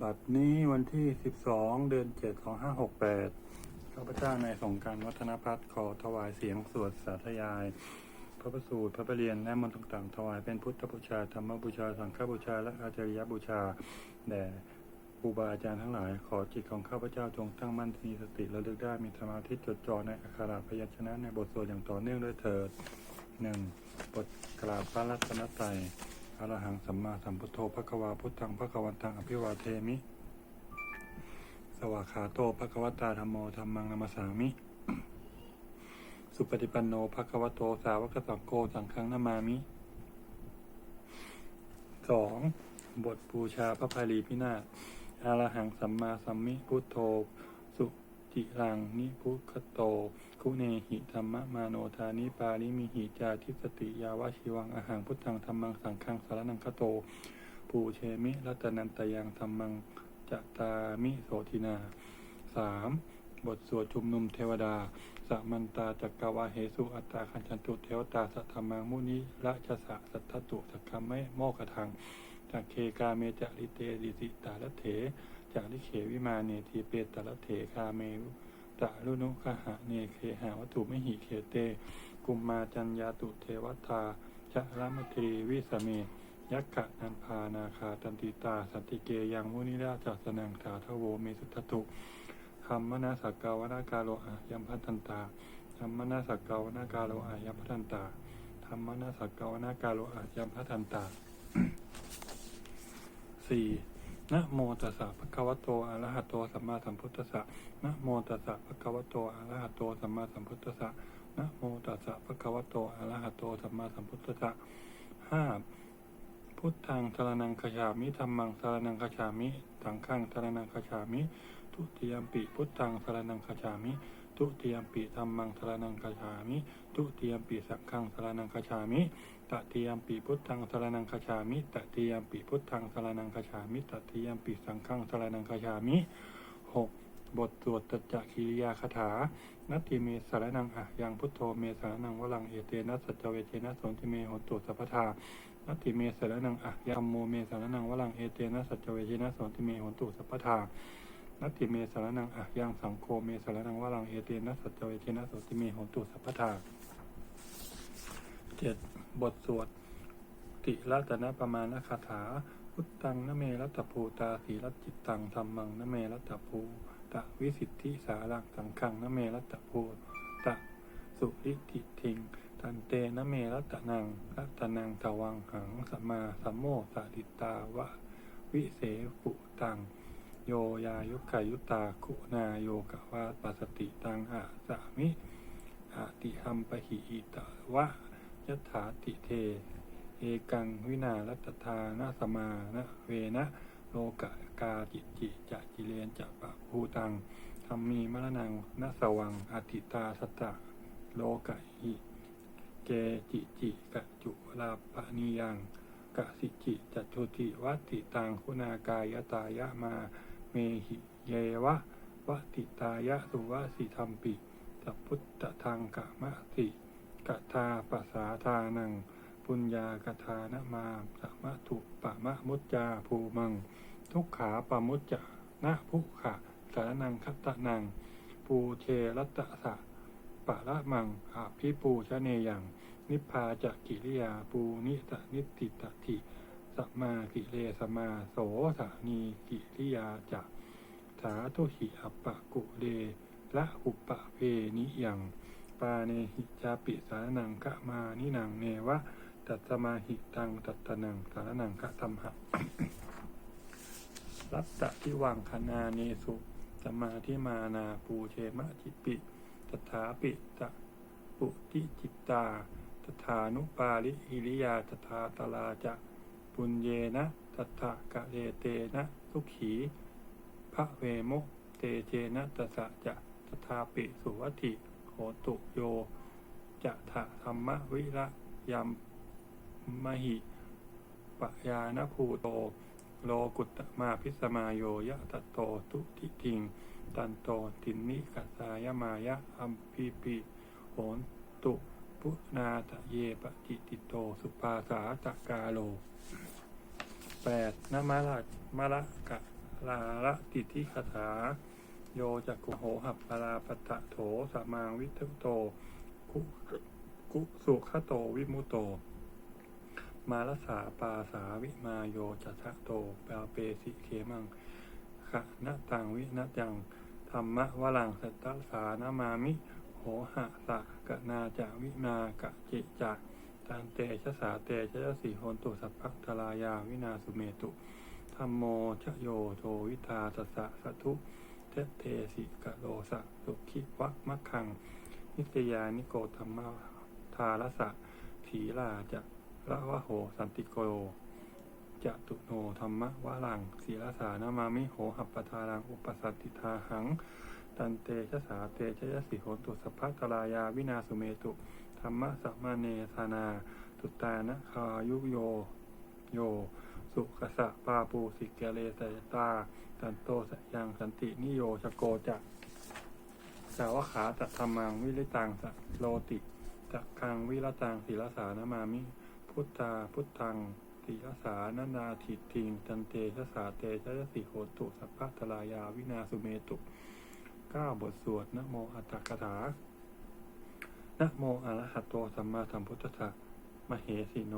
บัดนี้วันที่ 12 เดือน7ของ568ข้าพเจ้าในสงการวัฒนพัฒน์ขอถวายเสียงสวดสาธยาย พระประสูตรพระประเรียนและมนต์ต่างๆถวายเป็นพุทธบูชาธรรมบูชา สังฆบูชา และอาจาริยบูชาแด่ครูบาอาจารย์ทั้งหลาย ขอจิตของข้าพเจ้าจงตั้งมั่นมีสติระลึกได้มีสมาธิจดจ่อในอักขระพยัญชนะในบทสวดอย่างต่อเนื่องด้วยเถิดหนึ่งบทกราบพระรัตนตรัย อรหังสัมมาสัมพุทโธพระกวาพุทธังพระกวันตังอภิวาเทมิ สวากขาโตพระกวตาธรรมโมธรรมังนามาสามิ สุปฏิปันโนภะควโตสาวกสังโฆสังฆังนามามิสองบทบูชาพระภาลีพินาศอรหังสัมมาสัมมิพุทโธ สุจิรังนิพุคโต คุเนหิธรรมมาโนทานิปาลิมิหิจาทิสติยาวชิวังอาหังพุทธังธรรมังสังฆังสารนังคโตปูเชมิรัตนันตยังธรรมังจตามิโสทินาสามบทสวดชุมนุมเทวดาสัมันตาจักกวาเหสุอัตตาคัญชันตุเทวตาสัทธมังมุนิละชะสะสัทธตุสักขมะโมกทังจักเคกาเมจาริเตดิสิตาลเถจาริเขวิมาเนทีเปตตาลเถคาเม ตะรุนุขหะเนเคหาวัตถุไมหิเคเต กุมมาจัญญาตุเทวตาจะรามตรีวิสเมยักขะนันพานาคาตันติตาสันติเกยังมุนิราชสนังถาทโวเมสุทตุธรรมนาสักกาวนาคาโลอายัมพัทันตาธรรมนาสักกาวนาคาโลอายัมพัทันตาธรรมนาสักกาวนาคาโลอายัมพัทันตาสี่ นะโมตัสสะภะคะวะโตอะระหะโตสัมมาสัมพุทธัสสะนะโมตัสสะภะคะวะโตอะระหะโตสัมมาสัมพุทธัสสะนะโมตัสสะภะคะวะโตอะระหะโตสัมมาสัมพุทธัสสะห้าพุทธังสารนังคชามิธรรมังสารนังคชามิสังฆังสารนังคชามิ ทุติยมปิพุทธังสารนังคชามิทุติยมปิธรรมังสารนังคชามิ ทุติยมปิสังฆังสารนังคชามิ ตติยมปิพุทธังสารนังคชามิตติยมปิพุทธังสารนังคชามิตติยมปิสังฆังสารนังคชามิหกบทสวดตจักิริยาคาถา นัตติเมสารนังอะยังพุทโธเมสารนังวลังเอเตนะสัจจเวเชนะสนติเมโหตุสัพพทานัตติเมสารนังอะยัมโมเมสารนังวลังเอเตนะสัจจเวชินะสนติเมหตุสัพพทานัตติเมสารนังอะยังสังโฆเมสารนังวลังเอเตนะสัจจเวชินะสนติเมหตุสัพพทาเจ็ด บทสวด ติรัตนประมาณคาถา พุทธังนเมรัตถภูตาสีรัตจิตตังธรรมังนเมรัตถภูตะวิสิทธิสารังสังขังนเมรัตถภูตะสุริติทิงตันเตนเมรัตนังรัตนังตวังหังสมมาสัมโมสดิตาวะวิเสปุตัง โยยายุขายุตาคุณาโยกวาปัสสติตังอาสามิอาติหัมปะหิอิตวะ ยถาติเท เอกังวินารัตทานาสมานะเวนะโลกะกาจิจิจะจิเลนจะปะภูตังธรรมีมรณังนสวังอธิตาสตะโลกะหิเกจิจิกะจุลาปนิยังกะสิจิจัตุติวัติตังคุณากายตายะมา เมหิเยวะวัติตายะสุวะสิธรรมปิสัพพุทธทางกะมะติ กทาปสาทานัง ปุญญากทานมาสมถุปะมะมุจจาภูมัง ทุกขาปะมุจจานะภุขะสารนังคัตตะนัง ปูเชรัตะสะปะละมังอาภิปูชะเนยัง นิพพาจะกิริยาปูนิตะนิติตติสัมมากิเลสมาโสสานีกิริยาจะสาธุหิอัปปะกุเลละอุปปะเพนิยัง ปาเนหิจาปิสารนังกะมานินังเนวะตัตสมาหิตังตัตตนังสารนังกะธรรมหะรัตตะที่วังคณาเนสุสมาธิมานาปูเชมะจิปิตถาปิตะปุติจิตตาตถานุปาลิอิริยาตถาตลาจะปุญเยนะตถากะเลเตนะสุขีพระเวโมเตเจนะตสะจะตถาปิสุวัติ ตุโยจะถะธรรมวิระยมมหิปยานภูโต โลกุตมาพิสมาโยยะตะโตตุติทิง ตันโตตินนิกัสายมายะอัมพีปิโหนตุปุนาตะเยปจิติโตสุปาสาตะกาโลแปดนมาละมะละกะลาละติทิคาถา โยจักกุโหหับปราปตะโถสมางวิทุโตกุกุสุขโตวิมุโต มาลสาปาสาวิมาโยจัตะโตปาเปสิเคมังขะนะตังวินะยังธรรมะวลังสตตสานามามิ โหหะสะกะนาจะวินากะจิจะตันเตชะสาเตชะสีโหนตุสัพพะทลายาวินาสุเมตุธรรมโมชโยโทวิทาสสะสะทุ เทเทสิกะโลสะสุขิวักมัคคัง นิตยานิโกธรรมาทารสะถีลาจะระวะโหสันติโกจะตุโนธรรมะวะลังศีลสานามามิโหหัปปทารังอุปสัตติทาหัง ตันเตชะสาเตชะยะสิโหตุสัพพะตลายาวินาสุเมตุธรรมะสัมมาเนธานาตุตานะคายุโย โย สุขสะปาปูสิกเกเลสยตา ตันโตสยังสันตินิโยชโกจะสาวขาตธรรมังวิริตังสะโลติตะคังวิรตังศีลสานามามิ พุทธาพุทธังศีลสานานาทิติงตันเตชะสาเตชะสิโหตุสัพพะทลายาวินาสุเมตุเก้าบทสวดนะโมอัตตกถานะโมอระหะโตสัมมาสัมพุทธะมเหสิโน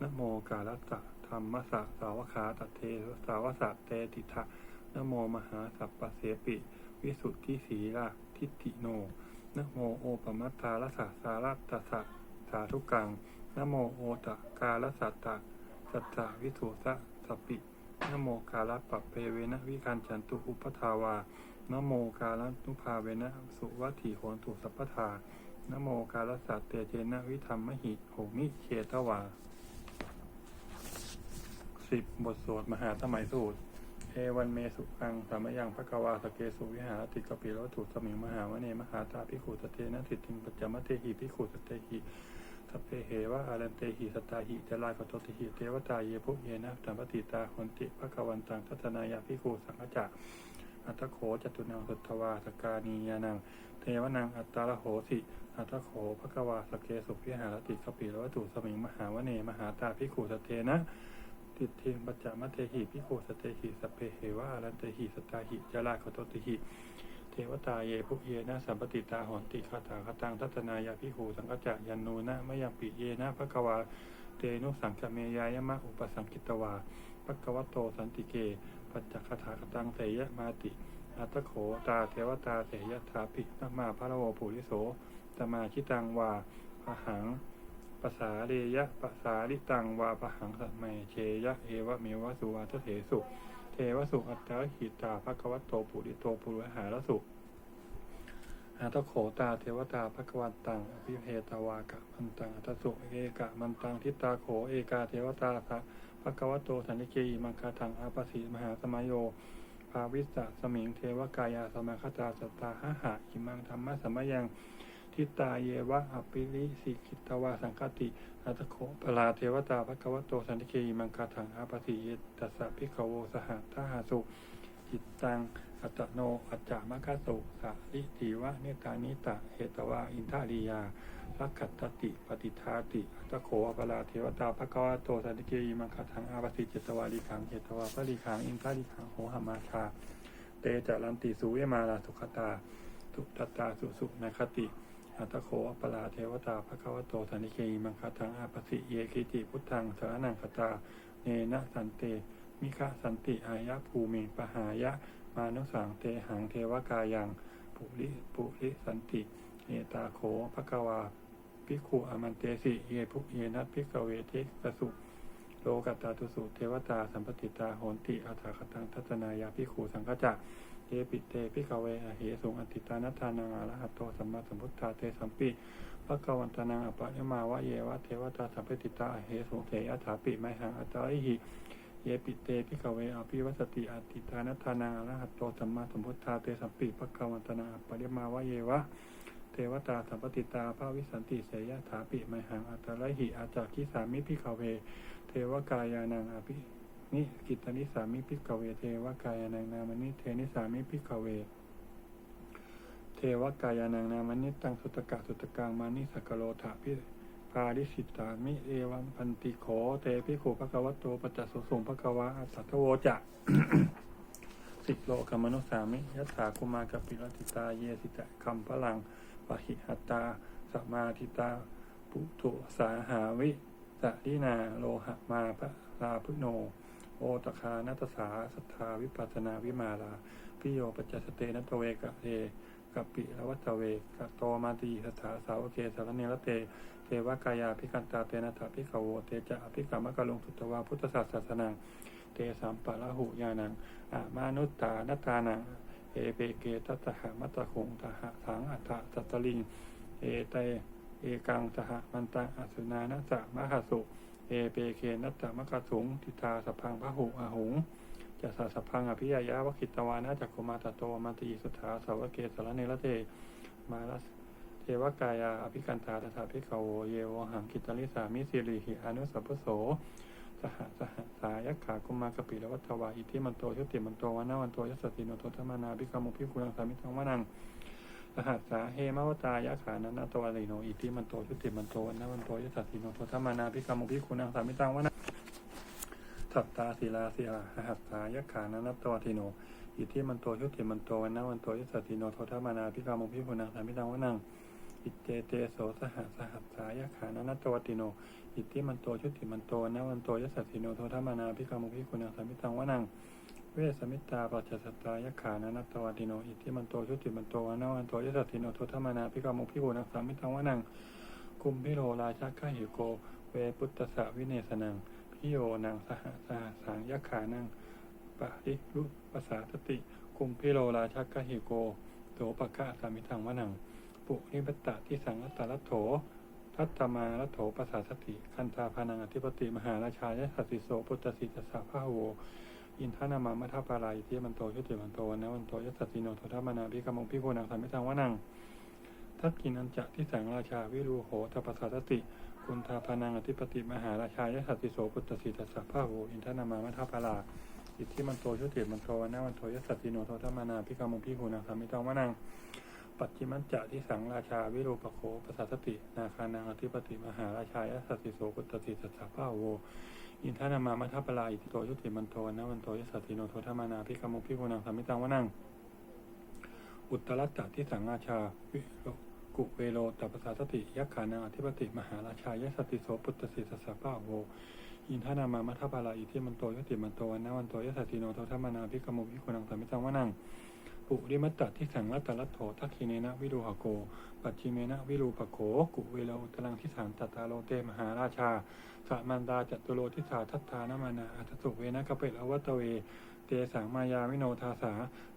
นะโมกาลัสสะธรรมสะสาวขาตเทสาวสะเตติทะ นโมมหาสัพปะเสปิ วิสุทธิสีลาทิฏฐิโนนโมโอปมัตตาลสะสารัตตสะสาธุกังนโมโอตะกาลสัตตะสัจจาวิสุสะสปินโมกาลปัปเพเวนะวิการจันตุอุปทาวานโมกาลนุภาเวนะสุวัตถีโหนตุสัพพทานโมกาลสัตเตเจนะวิธรรมหิโหมิเชตวาสิบบทสวดมหาสมัยสูตร เอวันเมสุขังสามยังพระกวาสเกสุวิหารติกปิโรถุสมิงมหาวเนมหาตาพิขุสเตนะสิทิงปัจจมเตหิพิขุสเตหิสพเพเหวะอารันเตหิสตาหิจลายกตติหิเทวตาเยภุเยนะสัมปติตาคนติพระกวันตังทัตนายาพิขุสังฆจักอัตโขจตุนังสุทวาสกานียานัง เทวนังอัตตาลโหสิอัตโขพระกวาสเกสุวิหารติกปิโรถุสมิงมหาวเนมหาตาพิขุสเตนะ ติดเทงปัจจามเทหิพิโคสเตหิสเพเหวะอารันเตหิสตาหิจาราคโตติหิเทวตาเยภุเยนะสัมปติตาหอนติคาถาคตังทัตนายาพิหูสังกจะยันนูนะมะยังปิเยนะภะกวาเตนุสังกเมยายมะอุปสังกิตวาภะกวโตสันติเก ปัจจคาถาคตังเสยะมาติอัตโขตาเทวตาเสยะถาปินัมาพระโวปุริโสตมาชิตังวาพหัง ภาษาเรยะภาษาลิตังวาปะหังสัมเมเชยะเอวะเมวะสุวัตเถสุ เทวสุอัตตะหิตาภควัตโตปุริโตปุริหารสุอาตโขตาเทวตาภควันตังอภิเพตวากะมันตังอัตสุเอกะมันตังทิตาโขเอกาเทวตาภะภควโตสันิเกอิมังคาทังอาปสีมหาสมายโยภาวิสสะสมิงเทวกายาสมาคตาสตตาหะหะอิมังธรรมะสมยัง ทิตาเยวะอปิลิสิกิตวาสังคติอัตโขปลาเทวตาภควโตสันติเกอิมังคาถังอาปสีเยตัสสะพิขโวสหัทหาสุจิตตังอัตโนอัจจามะคสุสะลิติวะเนตานิตะเหตวาอินทาริยาลักขัตติปฏิทาติอัตโขอปลาเทวตาภควโตสันติเกอิมังคาถังอาปสีเจตวาลิขังเหตวาปริขังอินทาริขังโหหมาชาเตจารันติสุเวมาลาสุขตา ทุตตาสุสุนคติ อัตตโคอปลาเทวตาพระควโตสันิเกอิมังคาทังอาปสิเยกิติพุทธังสารนังคตา เนนะสันเต มิฆะสันติอายะภูมิปหายะ มานุสังเตหังเทวกายังปุริปุริสันติเอตาโขภควาภิกขุอมันเตสิเยภุเยนะภิกเวเทกสุ โลกัตตาตุสุเทวตาสัมปติตาโหนติอัฏฐคตังทัตนายาภิขุสังฆจักเยปิเตพิกเวอเหสุงอติตานัทานังอรหัตโตสัมมาสัมพุทธาเตสัมปิภะกวันตานังอปะยมาวะเยวะเทวตาสัมปติตาอเหสุงเถอัฏฐาปิไมหังอัตตาอหิเยปิเตพิกเวอภิวัสติอติตานัทานังอรหัตโตสัมมาสัมพุทธาเตสัมปิภะกวันตานังอปะยมาวะเยวะ เทวตาสัมปติตาภาวิสันติเสยะถาปิไมหังอัตตาลหิอาจากิสามิพิกเว เทวกายานังอภินิกิตนิสามิพิกเว เทวกายานังนามนิเทนิสามิพิกเว เทวกายานังนามนิตังสุตกะสุตกังมานิสกโลถาพิปาริสิตามิเอวังพันติโขเตพิโขภควโตปัจจสุสุงภควะอัตถโวจะสิโลกมนุสามิยัตถากุมารกปิรติตาเยสิตะคัมพลัง หิหัตตาสมาธิตา ปุถุสาหาวิสดินาโลหะมาพระลาพุโน โอตคานัตสาสัทธาวิปัสนาวิมาลาพิโยปัจจสเตนัตเวกะเทกัปปิละวัตเวกะโตมาตีสถาสาวเกสารเนรเตเทวกายาพิกันตาเตนะถาพิขโวเตจะอภิกรรมกะลงสุตวาพุทธศาสนาเตสัมปะละหุยานังอามานุตตานัตานัง เอเปเกตัตถะมัตตคงตหะสังอัฏฐสัตตลิง เอเตเอกังสหมันตังอสุนานะจะมะหสุ เอเปเกนัตตมะกะสุงทิตาสพังพระหุอาหุงจะสะสพังอภิยายาวคิตวานะจักโคมาตโตมาตีสุทาสาวเกสารเนรเตมาลสเทวกายาอภิกันตาตถาภิกขโวเยวหังกิตลิสามิสิริหิอนุสัพโส สหสหสายขากุมารกปิลวัตวาอิทิมันโตชุติมันโตวันนาวันโตยสติโนโทธรรมนาภิกขมุภิกุลังสามิทังวนังสหัสสาเฮมวตายะขานันตวาลิโนอิทิมันโตชุติมันโตวันนาวันโตยสติโนโทธรรมนาภิกขมุภิกุลังสามิทังวนังสัตตาศิลาศิลาสหัสสายะขานันตวาติโนอิทิมันโตชุติมันโตวันนาวันโตยสติโนโทธรรมนาภิกขมุภิกุลังสามิทังวนังอิเจเตโสสหัสหัสสายขานันตวติโน อิทธิมันโตชุติมันโตนะวันโตยสัสสิโนโทธรรมนาพิกามุพิคุณังสามิตังวะนังเวสมิตาปัจจสตายขานานัตตวติโนอิทธิมันโตชุติมันโตนะวันโตยสัสสิโนโทธรรมนาพิกามุพิคุณังสามิตังวะนังกุมพิโรราชาข้าหิโก เวปุตตสะวิเนสนังพิโยนังสหสหสังยขานังปะริรุปสาตติกุมพิโรราชาข้าหิโกโตปะกะสามิตังวะนังปุนิบัตตะที่สังอัตตลัตโถ ทัตตมาลโถปสาสติคันธาพานังอธิปติมหาราชายสัสสิโสปุตตสิจสาภาโวอินทนามามัทปาลายที่มันโตชุติมันโตวันนวันโตยสัสสิโนโทธรรมนาภิกมงพิโกนังสามิทังวะนังทัตกินันจะที่สังราชาวิรูโหตปสาสติคุณทาพานังอธิปติมหาราชายสัสสิโสปุตตสิจสาภาโวอินทนามามัทปาลาอิทธิมันโตชุติมันโตวันนวันโตยสัสสิโนโทธรรมนาภิกมงพิโกนังสามิทังวะนัง ปัจจิมัญจะที่สังราชาวิโรปโคปสัสสติ นาคานังอธิปติมหาราชายสัสสิโสปุตติสัสสะภาโว อินทนามามัทปลาอิติโตยุติมันโตนะวันโตยสัสสิโนโทธรรมานาภิกมุภิกุนังสามิตังวะนังอุตรัตตะที่สังราชาวิโรกุเวโรตัปสาสติยักขานังอธิปติมหาราชายสัสสิโสปุตติสัสสะภาโวอินทนามามัทปลาอิติมันโตยุติมันโตนะวันโตยสัสสิโนโทธรรมานาภิกมุภิกุนังสามิตังวะนัง ปุริมัตตะที่สังรัตตลัตโถทักขิเนนะวิรูหโก ปัจจิเมนะวิรูปโขกุเวโลตลังที่สามตัตตาโลเตมหาราชาสะมันดาจัตุโลทิสาทัตตานมานาอัตสุเวนะกะเปตอวัตเว เตสังมายาวิโนทาสา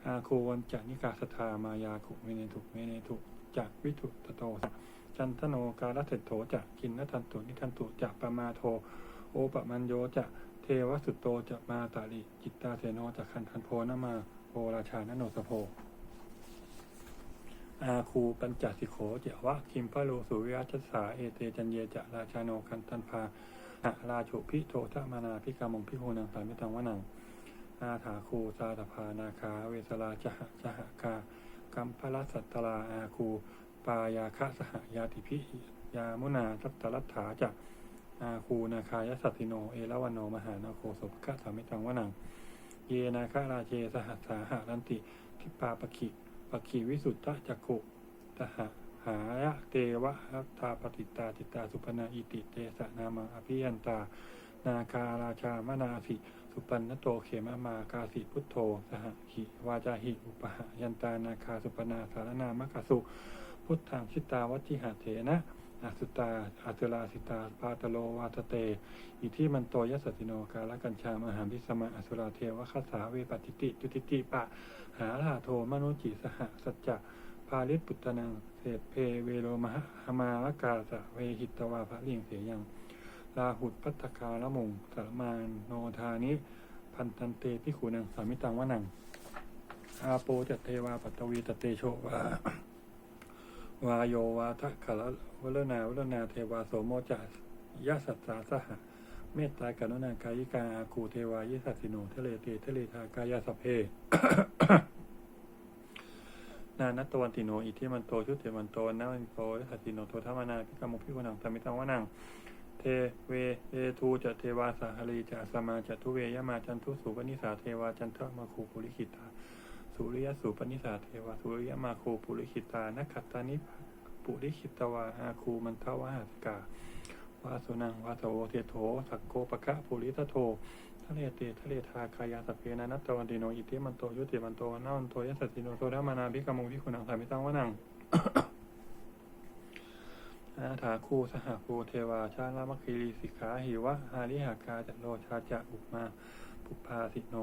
อาคูวันจานิกาสทามายาคุเมเนทุเมเนทุจักวิทุตโตสะจันทโนกาลเสตโถจะกินนทันตุนิทันตุจะปมาโท โอปมัญโยจะ เทวสุตโตจะมาตาลิจิตตาเสโนจะคันทันโพนามาโอราชานโนสโพอาคูปัญจสิโขเจวะคิมพะโลสุวิยชัสสาเอเตจันเยจะราชาโนคันตันพาหะราชุพิโททะมานาพิกามงพิโหนังสามิตังวะนังอาถาคูสาตพานาคาเวสลาจหะจหะกากัมพลสัตตลาอาคูปายาคะสหยาติพิยามุนาทัตตลัตถาจะ อาคูนาคายสัตติโน เอละวันโน มหานาโคสุภะสามิตังวะนัง เยนาคาราเจสหัสสาหารันติ ทิปาปคิปคิวิสุทธจักขุตหะหายะเตวะหัตตาปฏิตาจิตตาสุปนาอิติเตสะนามังอภิยันตา นาคาราชามนาสิสุปันนโตเขมามากาสิพุทโธสหหิวาจาหิอุปหะยันตานาคาสุปนาสารนามกสุ พุทธังชิตาวัจิหาเถนะ อาสุตาอาตุลาสิตาปาตโลวาตเต อิที่มันโตยสสติโนกาลกัญชามหาพิสมาอสุราเทวคัสสาเวปติติจุติติปะ หาลาโทมนุจิสหสัจจะพาลิปุตตนังเศษเพเวโรมหหมาลกาสะเวหิตวาภะเลียงเสียยังลาหุดพัตตคาละมงสารมานโนธานิ พันตันเตพิขูนังสามิตังวะนังอาโปจัตเทวาปัตตวีตเตโชวา วาโยวาทะขะละวลนาวลนาเทวาโสโมจัสยะสัตสาสหะเมตตากรุณากายิกาอาคูเทวายิสัสสิโนทะเลเตทะเลทากายาสพเพนานัตตวันติโนอิทิมันโตชุติมันโตนาวันโตสัสสิโนโทธรรมนาพิกามุพิกุนังสามิตังวะนังเทเวเอทูจะเทวาสาหรีจะสมาจะทุเวยมาจันทุสุปนิสาเทวาจันทมาคูปุริขิตา สุริยสุปนิสาเทวาสุริยมาคูปุริขิตานักขัตานิปุริขิตวาอาคูมันทวาหสกาวาสุนังวาสโวเทโถสักโกปะคะปุริตโททะเลเตทะเลทากายาสเพนะนัตตวันติโนอิติมันโตยุติมันโตนาวันโตยัสสติโนโตธรรมานาภิกขมุภิกขุนังสามิตังวะนังอาถาคูสหภูเทวาชาลามคีรีสิกขาหิวะหาริหากาจะโลชาจะอุปมาปุพพาสิโน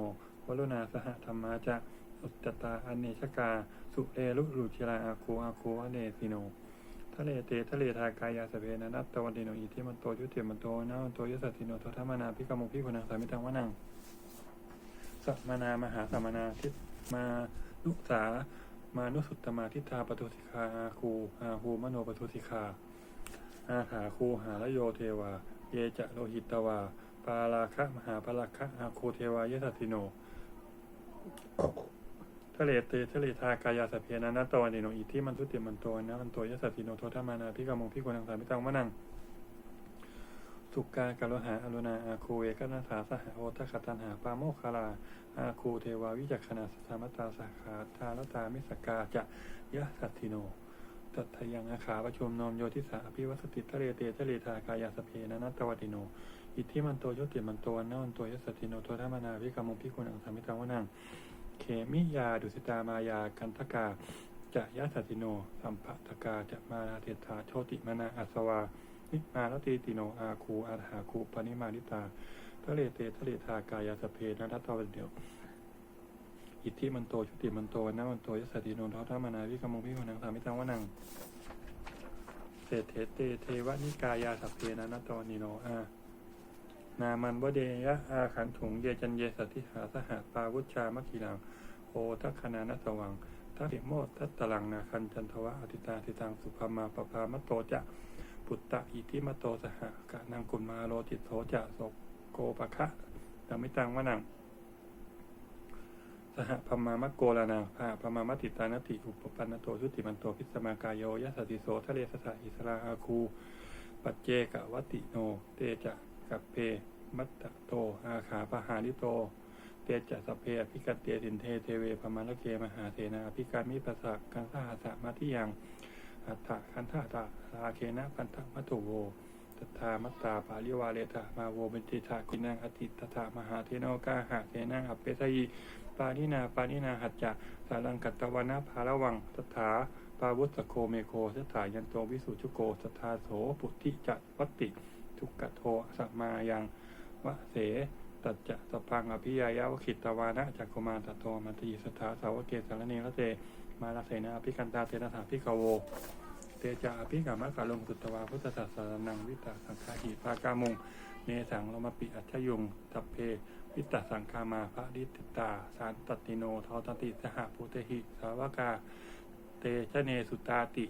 วรุณาสหธรรมาจะ อุตตตาอเนชกา สุเรลุรุจิราอาคูอาคูอเนสิโนทะเลเตทะเลทากายาสเปนะนัตตวันติโนอิทิมันโตยุติมันโตนาวันโตยสัสติโนโทธรรมนาภิกมุภิกขุนังสามิตังวะนังสัมมนามหาสัมมนาทิมานุสามานุสุตตมาทิทาปทุสิกาอาคูอาหูมโนปทุสิกาอาหาคูหาลโยเทวา เยจะโลหิตตวา ปาราคะมหาปาราคะอาคูเทวายสัตติโน เลเตทะเลทากายาสเพนะนัตตวันติโนอิทิมันทุติมันโตนะมันโตยสัติโนโทธามานาพิกามงพิกุณังสามิตังมะนังสุกากาโลหาอรุณาอาคูเอกนาสาสหโอทคตันหาปาโมคาราอาคูเทวาวิจักขณาสสามตาสาขาทาลตามิสกาจะยะสัตติโนตัทยังอาขาประชุมนมโยทิสาอภิวัสติทะเลเตทะเลทากายาสเพนะนัตตวติโนอิทธิมันโตยติมันโตนนาวันโตยสสติโนโทธามานาวิกามงพิกุณังสามิตังวะนัง เขมิยา ดุสิตามายา กันทกา จะยะสติโน สัมภตกา จะมานาเทถาโชติมนาอัสวา นิมาลติติโน อาคูอาหาคูปนิมานิตาทะเลเตทะเลทากายาสเพนะนัตตวันเดียวอิทธิมันโตชุติมันโตนะมันโตยสสติโนทอธามานาวิกมงพิกุนังสามิตังวะนังเศรษฐเตเทวนิกายาสัพเพนะนัตตวนิโนอา นามันวเดยะอาขันถุงเยจันเยสตติหาสหาปาวุชามะคีลังโอทัคคณานัสวังทัติโมทัตตลังนาคันจันทวะอติตาติตังสุภามาปภามโตจะปุตตะอิทิมโตสหกะนังกุลมาโลติโสจะโสโกปะคะตังมิตังวะนังสหพมามะโกลานังภาพมามติตานติอุปปันนโตสุติมันโตพิสมากายโยยะสติโสทะเลสสะอิสราอาคู ปัจเจกวัติโน เตจะกัปเพ มัตตโต อาขาปหาลิโต เตจะสเพอภิกเตสินเทเทเวพมาลเกมหาเสนาภิการมิปัสสะกันสหัสสะมาทิยังอัฏฐคันธาตาราเคนะพันธมัตตุโวตถามัตตาปาลิวาเลตามาโวเบนติทากินังอติตถามหาเทโนกาหะเทนังอัปเปสยีปานินาปานินาหัจจะสารังกัตตวนาภาระวังตถาปาวุสโคเมโคสถายันโตวิสุชุโกสทาโสปุติจัวัตติทุกกะโทสัมมายัง วะเสตัจจะสพังอภิยายาวขิตตวานะจักกุมารตโตมันตีสถาสาวกเกสารเนระเตมาลาเสนาอภิกันตาเตนะถาพิกโวเตจาอภิกามะกาลงสุตตวาพุทธศาสนังวิตาสังฆาหิปากามุงเนสังลมปิอัจยุงตัพเพวิตาสังคามาพระดิติตา สารตติโนทอตติสหภูเตหิ สาวกา เตชะเนสุตาติ